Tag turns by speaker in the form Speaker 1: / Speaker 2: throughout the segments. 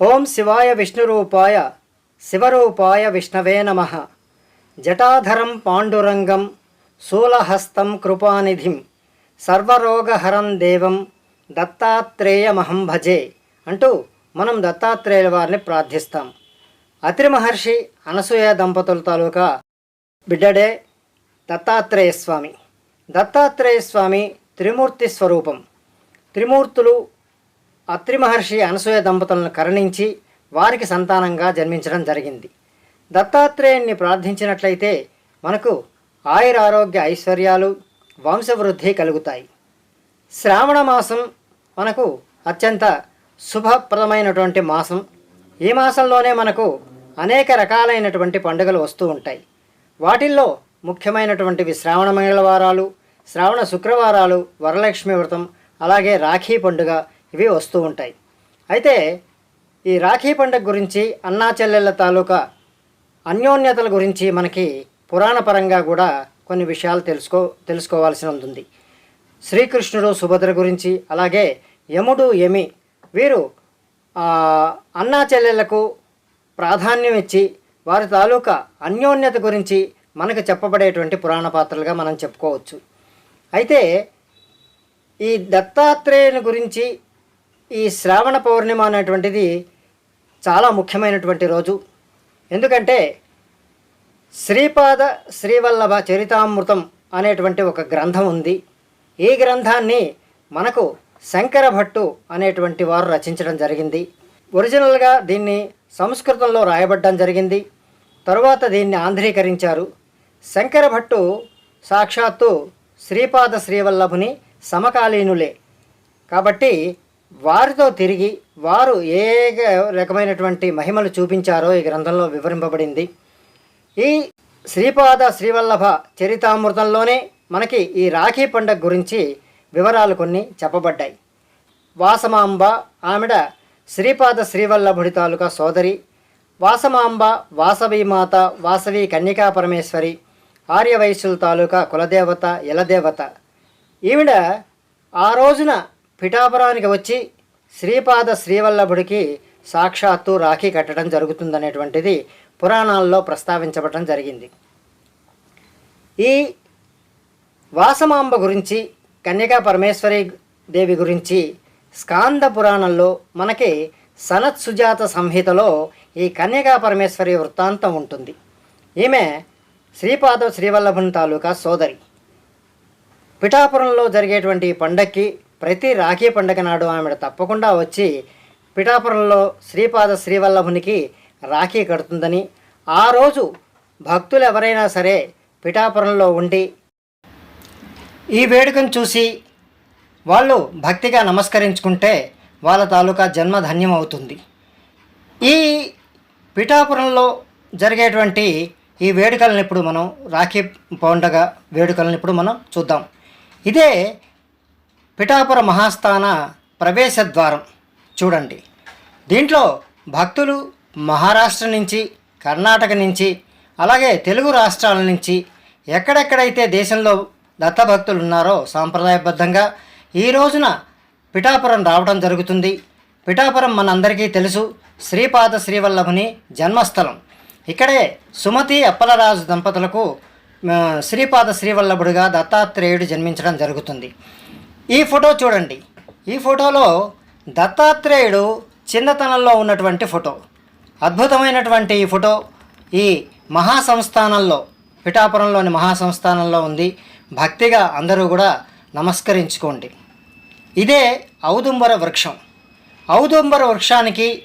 Speaker 1: ఓం శివాయ విష్ణురూపాయ శివరూపాయ విష్ణవే నమ. జటాధరం పాండురంగం శూలహస్తం కృపానిధిం సర్వరోగహరం దేవం దత్తాత్రేయమహం భజే అంటూ మనం దత్తాత్రేయుల వారిని ప్రార్థిస్తాం. అత్రి మహర్షి అనసూయ దంపతుల తాలూకా బిడ్డడే దత్తాత్రేయ స్వామి దత్తాత్రేయ స్వామి త్రిమూర్తి స్వరూపం. త్రిమూర్తులు అత్రి మహర్షి అనసూయ దంపతులను కరుణించి వారికి సంతానంగా జన్మించడం జరిగింది. దత్తాత్రేయుణ్ణి ప్రార్థించినట్లయితే మనకు ఆయురారోగ్య ఐశ్వర్యాలు వంశవృద్ధి కలుగుతాయి. శ్రావణ మాసం మనకు అత్యంత శుభప్రదమైనటువంటి మాసం. ఈ మాసంలోనే మనకు అనేక రకాలైనటువంటి పండుగలు వస్తూ ఉంటాయి. వాటిల్లో ముఖ్యమైనటువంటివి శ్రావణ మంగళవారాలు శ్రావణ శుక్రవారాలు వరలక్ష్మి వ్రతం అలాగే రాఖీ పండుగ ఇవి వస్తూ ఉంటాయి. అయితే ఈ రాఖీ పండుగ గురించి అన్నా చెల్లెళ్ళ తాలూకా అన్యోన్యతల గురించి మనకి పురాణ పరంగా కూడా కొన్ని విషయాలు తెలుసుకో తెలుసుకోవాల్సి ఉంటుంది శ్రీకృష్ణుడు సుభద్ర గురించి అలాగే యముడు యమి వీరు అన్నా చెల్లెళ్ళకు ప్రాధాన్యం ఇచ్చి వారి తాలూకా అన్యోన్యత గురించి మనకు చెప్పబడేటువంటి పురాణ పాత్రలుగా మనం చెప్పుకోవచ్చు. అయితే ఈ దత్తాత్రేయుని గురించి ఈ శ్రావణ పౌర్ణిమ అనేటువంటిది చాలా ముఖ్యమైనటువంటి రోజు. ఎందుకంటే శ్రీపాద శ్రీవల్లభ చరితామృతం అనేటువంటి ఒక గ్రంథం ఉంది. ఈ గ్రంథాన్ని మనకు శంకర భట్టు అనేటువంటి వారు రచించడం జరిగింది. ఒరిజినల్గా దీన్ని సంస్కృతంలో రాయబడ్డం జరిగింది. తరువాత దీన్ని ఆంధ్రీకరించారు. శంకర భట్టు సాక్షాత్తు శ్రీపాద శ్రీవల్లభుని సమకాలీనులే. కాబట్టి వారితో తిరిగి వారు ఏ రకమైనటువంటి మహిమలు చూపించారో ఈ గ్రంథంలో వివరింపబడింది. ఈ శ్రీపాద శ్రీవల్లభ చరితామృతంలోనే మనకి ఈ రాఖీ పండగ గురించి వివరాలు కొన్ని చెప్పబడ్డాయి. వాసమాంబ ఆమెడ శ్రీపాద శ్రీవల్లభుడి తాలూకా సోదరి వాసమాంబ వాసవి మాత వాసవి కన్యకా పరమేశ్వరి ఆర్యవైశ్యుల తాలూకా కులదేవత యలదేవత. ఈవిడ ఆ రోజున పిఠాపురానికి వచ్చి శ్రీపాద శ్రీవల్లభుడికి సాక్షాత్తు రాఖీ కట్టడం జరుగుతుందనేటువంటిది పురాణాల్లో ప్రస్తావించబడటం జరిగింది. ఈ వాసమాంబ గురించి కన్యకా పరమేశ్వరి దేవి గురించి స్కాంద పురాణంలో మనకి సనత్ సుజాత సంహితలో ఈ కన్యకా పరమేశ్వరి వృత్తాంతం ఉంటుంది. ఈమె శ్రీపాద శ్రీవల్లభుని తాలూకా సోదరి. పిఠాపురంలో జరిగేటువంటి పండక్కి ప్రతి రాఖీ పండగ నాడు ఆమె తప్పకుండా వచ్చి పిఠాపురంలో శ్రీపాద శ్రీవల్లభునికి రాఖీ కడుతుందని ఆ రోజు భక్తులు ఎవరైనా సరే పిఠాపురంలో ఉండి ఈ వేడుకను చూసి వాళ్ళు భక్తిగా నమస్కరించుకుంటే వాళ్ళ తాలూకా జన్మ ధన్యం అవుతుంది ఈ పిఠాపురంలో జరిగేటువంటి ఈ వేడుకలను ఇప్పుడు మనం రాఖీ పండుగ వేడుకలను ఇప్పుడు మనం చూద్దాం. ఇదే పిఠాపుర మహాస్థాన ప్రవేశ ద్వారం చూడండి. దీంట్లో భక్తులు మహారాష్ట్ర నుంచి కర్ణాటక నుంచి అలాగే తెలుగు రాష్ట్రాల నుంచి ఎక్కడెక్కడైతే దేశంలో దత్తభక్తులు ఉన్నారో సాంప్రదాయబద్ధంగా ఈ రోజున పిఠాపురం రావడం జరుగుతుంది. పిఠాపురం మనందరికీ తెలుసు. శ్రీపాద శ్రీవల్లభుని జన్మస్థలం. ఇక్కడే సుమతి అప్పలరాజు దంపతులకు శ్రీపాద శ్రీవల్లభుడిగా దత్తాత్రేయుడు జన్మించడం జరుగుతుంది. ఈ ఫోటో చూడండి. ఈ ఫోటోలో దత్తాత్రేయుడు చిన్నతనంలో ఉన్నటువంటి ఫోటో. అద్భుతమైనటువంటి ఈ ఫోటో. ఈ మహాసంస్థానంలో పిఠాపురంలోని మహాసంస్థానంలో ఉంది. భక్తిగా అందరూ కూడా నమస్కరించుకోండి. ఇదే ఔదుంబర వృక్షం. ఔదుంబర వృక్షానికి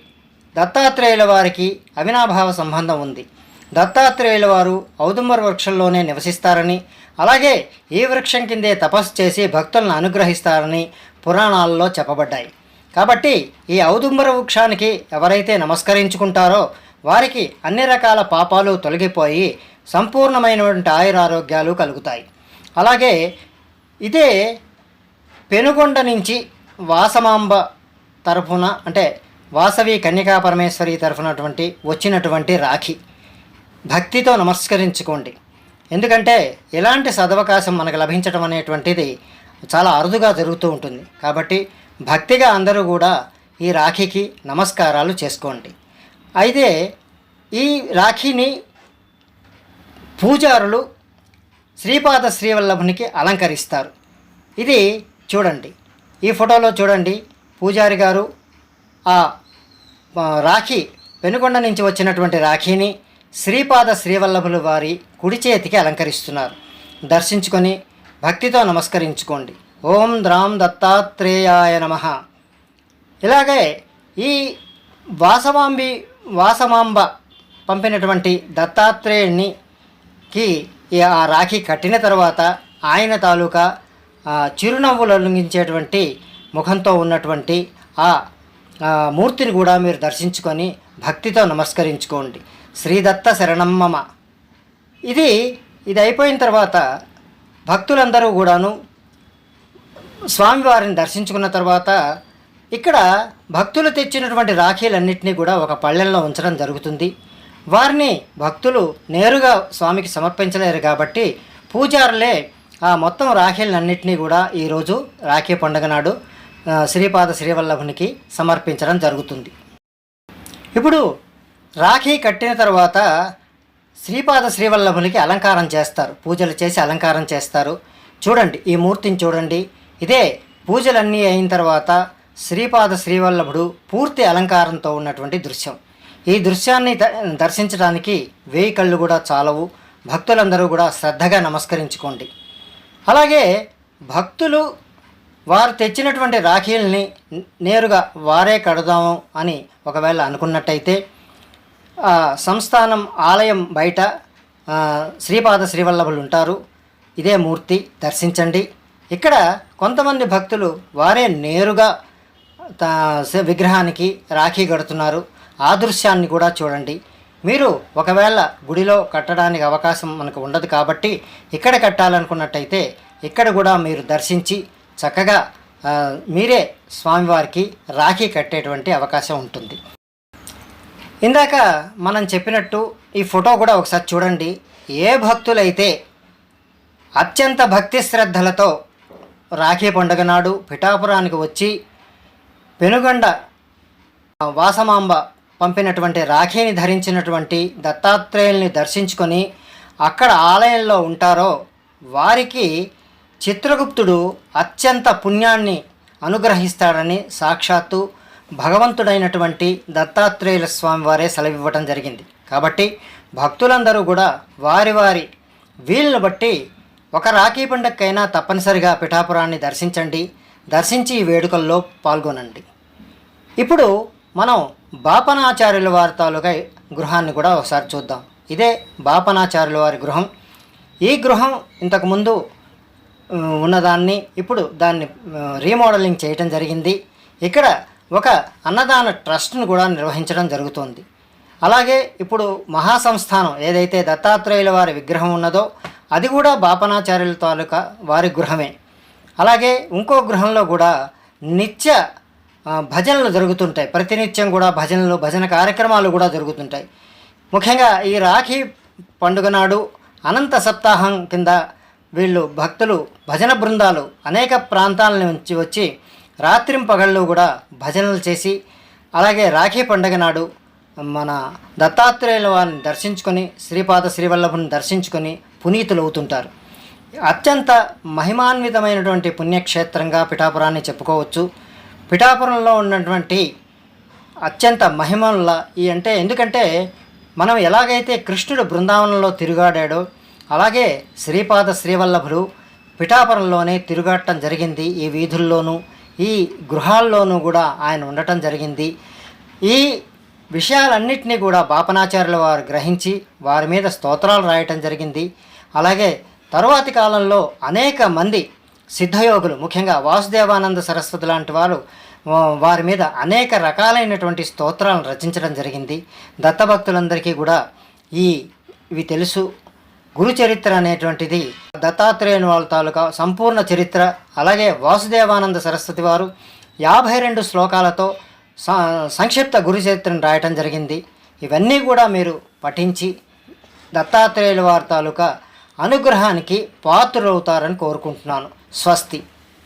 Speaker 1: దత్తాత్రేయుల వారికి అవినాభావ సంబంధం ఉంది. దత్తాత్రేయుల వారు ఔదుంబర వృక్షంలోనే నివసిస్తారని అలాగే ఈ వృక్షం కిందే తపస్సు చేసి భక్తులను అనుగ్రహిస్తారని పురాణాల్లో చెప్పబడ్డాయి. కాబట్టి ఈ ఔదుంబర వృక్షానికి ఎవరైతే నమస్కరించుకుంటారో వారికి అన్ని రకాల పాపాలు తొలగిపోయి సంపూర్ణమైనటువంటి ఆయురారోగ్యాలు కలుగుతాయి. అలాగే ఇదే పెనుగొండ నుంచి వాసమాంబ తరఫున అంటే వాసవి కన్యకా పరమేశ్వరి తరఫునటువంటి వచ్చినటువంటి రాఖీ. భక్తితో నమస్కరించుకోండి. ఎందుకంటే ఇలాంటి సదవకాశం మనకు లభించడం అనేటువంటిది చాలా అరుదుగా జరుగుతూ ఉంటుంది. కాబట్టి భక్తిగా అందరూ కూడా ఈ రాఖీకి నమస్కారాలు చేసుకోండి. అయితే ఈ రాఖీని పూజారులు శ్రీపాద శ్రీవల్లభునికి అలంకరిస్తారు. ఇది చూడండి. ఈ ఫోటోలో చూడండి. పూజారి గారు ఆ రాఖీ పెనుకొండ నుంచి వచ్చినటువంటి రాఖీని శ్రీపాద శ్రీవల్లభులు వారి కుడి చేతికి అలంకరిస్తున్నారు. దర్శించుకొని భక్తితో నమస్కరించుకోండి. ఓం ద్రాం దత్తాత్రేయాయ నమః. ఇలాగే ఈ వాసవాంబి వాసమాంబ పంపినటువంటి దత్తాత్రేయునికి ఆ రాఖీ కట్టిన తర్వాత ఆయన తాలూకా చిరునవ్వులు అలింగించేటువంటి ముఖంతో ఉన్నటువంటి ఆ మూర్తిని కూడా మీరు దర్శించుకొని భక్తితో నమస్కరించుకోండి. శ్రీదత్త శరణమ్మమ ఇది ఇది అయిపోయిన తర్వాత భక్తులందరూ కూడాను స్వామివారిని దర్శించుకున్న తర్వాత ఇక్కడ భక్తులు తెచ్చినటువంటి రాఖీలన్నింటినీ కూడా ఒక పళ్ళెంలో ఉంచడం జరుగుతుంది. వారిని భక్తులు నేరుగా స్వామికి సమర్పించలేరు కాబట్టి పూజారులే ఆ మొత్తం రాఖీలన్నింటినీ కూడా ఈరోజు రాఖీ పండుగ నాడు శ్రీపాద శ్రీవల్లభునికి సమర్పించడం జరుగుతుంది. ఇప్పుడు రాఖీ కట్టిన తర్వాత శ్రీపాద శ్రీవల్లభునికి అలంకారం చేస్తారు. పూజలు చేసి అలంకారం చేస్తారు. చూడండి ఈ మూర్తిని చూడండి. ఇదే పూజలన్నీ అయిన తర్వాత శ్రీపాద శ్రీవల్లభుడు పూర్తి అలంకారంతో ఉన్నటువంటి దృశ్యం. ఈ దృశ్యాన్ని ద- దర్శించడానికి వేయి కళ్ళు కూడా చాలవు. భక్తులందరూ కూడా శ్రద్ధగా నమస్కరించుకోండి. అలాగే భక్తులు వారు తెచ్చినటువంటి రాఖీల్ని నేరుగా వారే కడదాము అని ఒకవేళ అనుకున్నట్టయితే సంస్థానం ఆలయం బయట శ్రీపాద శ్రీవల్లభులు ఉంటారు. ఇదే మూర్తి దర్శించండి. ఇక్కడ కొంతమంది భక్తులు వారే నేరుగా విగ్రహానికి రాఖీ కడుతున్నారు. ఆ దృశ్యాన్ని కూడా చూడండి. మీరు ఒకవేళ గుడిలో కట్టడానికి అవకాశం మనకు ఉండదు కాబట్టి ఇక్కడ కట్టాలనుకున్నట్టయితే ఇక్కడ కూడా మీరు దర్శించి చక్కగా మీరే స్వామివారికి రాఖీ కట్టేటువంటి అవకాశం ఉంటుంది. ఇందాక మనం చెప్పినట్టు ఈ ఫోటో కూడా ఒకసారి చూడండి. ఏ భక్తులైతే అత్యంత భక్తి శ్రద్ధలతో రాఖీ పండుగ నాడు పిఠాపురానికి వచ్చి పెనుగొండ వాసమాంబ పంపినటువంటి రాఖీని ధరించినటువంటి దత్తాత్రేయుల్ని దర్శించుకొని అక్కడ ఆలయంలో ఉంటారో వారికి చిత్రగుప్తుడు అత్యంత పుణ్యాన్ని అనుగ్రహిస్తాడని సాక్షాత్తు భగవంతుడైనటువంటి దత్తాత్రేయుల స్వామి వారే సెలవివ్వటం జరిగింది. కాబట్టి భక్తులందరూ కూడా వారి వారి వీళ్ళని బట్టి ఒక రాఖీ పండగకైనా తప్పనిసరిగా పిఠాపురాన్ని దర్శించండి దర్శించి ఈ వేడుకల్లో పాల్గొనండి. ఇప్పుడు మనం బాపనాచార్యుల వారి తాలూకా గృహాన్ని కూడా ఒకసారి చూద్దాం. ఇదే బాపనాచార్యుల వారి గృహం. ఈ గృహం ఇంతకుముందు ఉన్నదాన్ని ఇప్పుడు దాన్ని రీమోడలింగ్ చేయటం జరిగింది. ఇక్కడ ఒక అన్నదాన ట్రస్ట్ను కూడా నిర్వహించడం జరుగుతోంది. అలాగే ఇప్పుడు మహాసంస్థానం ఏదైతే దత్తాత్రేయుల వారి విగ్రహం ఉన్నదో అది కూడా బాపనాచార్యుల తాలూకా వారి గృహమే. అలాగే ఇంకో గృహంలో కూడా నిత్య భజనలు జరుగుతుంటాయి. ప్రతినిత్యం కూడా భజనలు భజన కార్యక్రమాలు కూడా జరుగుతుంటాయి. ముఖ్యంగా ఈ రాఖీ పండుగ నాడు అనంత సప్తాహం కింద వీళ్ళు భక్తులు భజన బృందాలు అనేక ప్రాంతాల నుంచి వచ్చి రాత్రింపగళ్ళు కూడా భజనలు చేసి అలాగే రాఖీ పండగ నాడు మన దత్తాత్రేయుల వారిని దర్శించుకొని శ్రీపాద శ్రీవల్లభుని దర్శించుకొని పునీతులు అవుతుంటారు అత్యంత మహిమాన్వితమైనటువంటి పుణ్యక్షేత్రంగా పిఠాపురాన్ని చెప్పుకోవచ్చు. పిఠాపురంలో ఉన్నటువంటి అత్యంత మహిమల ఈ అంటే ఎందుకంటే మనం ఎలాగైతే కృష్ణుడు బృందావనంలో తిరుగాడాడో అలాగే శ్రీపాద శ్రీవల్లభుడు పిఠాపురంలోనే తిరుగాటం జరిగింది ఈ వీధుల్లోనూ. ఈ గృహాల్లోనూ కూడా ఆయన ఉండటం జరిగింది. ఈ విషయాలన్నింటినీ కూడా బాపనాచార్యుల వారు గ్రహించి వారి మీద స్తోత్రాలు రాయటం జరిగింది. అలాగే తరువాతి కాలంలో అనేక మంది సిద్ధయోగులు ముఖ్యంగా వాసుదేవానంద సరస్వతి లాంటి వారు వారి మీద అనేక రకాలైనటువంటి స్తోత్రాలను రచించడం జరిగింది. దత్తభక్తులందరికీ కూడా ఈ ఇవి తెలుసు. గురు చరిత్ర అనేటువంటిది దత్తాత్రేయుని వాళ్ళ తాలూకా సంపూర్ణ చరిత్ర అలాగే వాసుదేవానంద సరస్వతి వారు యాభై రెండు శ్లోకాలతో సంక్షిప్త గురు చరిత్రను రాయటం జరిగింది. ఇవన్నీ కూడా మీరు పఠించి దత్తాత్రేయుల వారి తాలూకా అనుగ్రహానికి పాత్రులవుతారని కోరుకుంటున్నాను. స్వస్తి.